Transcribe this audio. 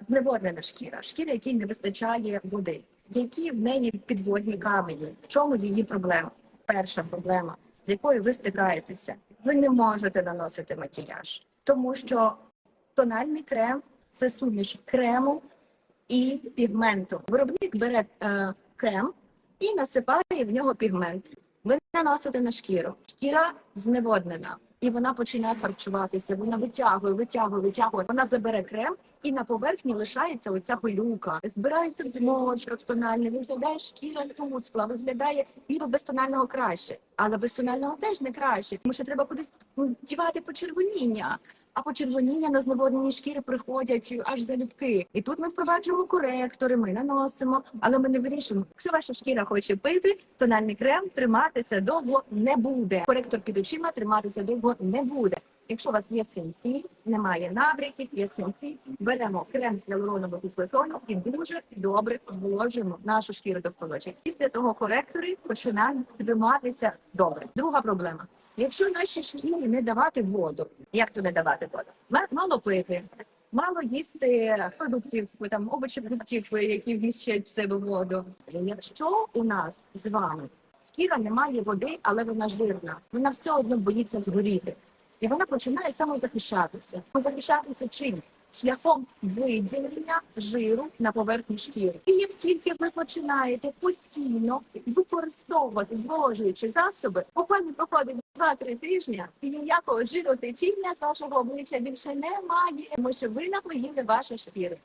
зневоднена шкіра, шкіра, якій не вистачає води, які в неї підводні камені. В чому її проблема? Перша проблема, з якою ви стикаєтеся, ви не можете наносити макіяж, тому що тональний крем це суміш крему і пігменту. Виробник бере е, крем і насипає в нього пігмент. Ви наносите на шкіру. Шкіра зневоднена, і вона починає харчуватися. Вона витягує, витягує, витягує. Вона забере крем, і на поверхні лишається оця пилюка. Збирається в зморшках тональних, виглядає шкіра тускла, виглядає ніби без тонального краще, але без тонального теж не краще, тому що треба кудись дівати почервоніння. А почервоніння на зневоднені шкіри приходять аж залюбки. І тут ми впроваджуємо коректори, ми наносимо, але ми не вирішуємо. Якщо ваша шкіра хоче пити, тональний крем триматися довго не буде. Коректор під очима триматися довго не буде. Якщо у вас є синці, немає набряків, є синці, беремо крем з гіалуроновою кислотою і дуже добре зволожуємо нашу шкіру довкола. Після того коректори починають триматися добре. Друга проблема. Якщо нашій шкірі не давати воду, як то не давати воду? Мало пити, мало їсти продуктів, там овочів, фруктів, які вміщають в себе воду. Якщо у нас з вами шкіра не має води, але вона жирна, вона все одно боїться згоріти. І вона починає самозахищатися. Захищатися чим? Шляхом виділення жиру на поверхні шкіри. І як тільки ви починаєте постійно використовувати зволожуючі засоби, буквально проходить 2-3 тижні, і ніякого жиротечіння з вашого обличчя більше немає, тому що ви напоїли вашу шкіру.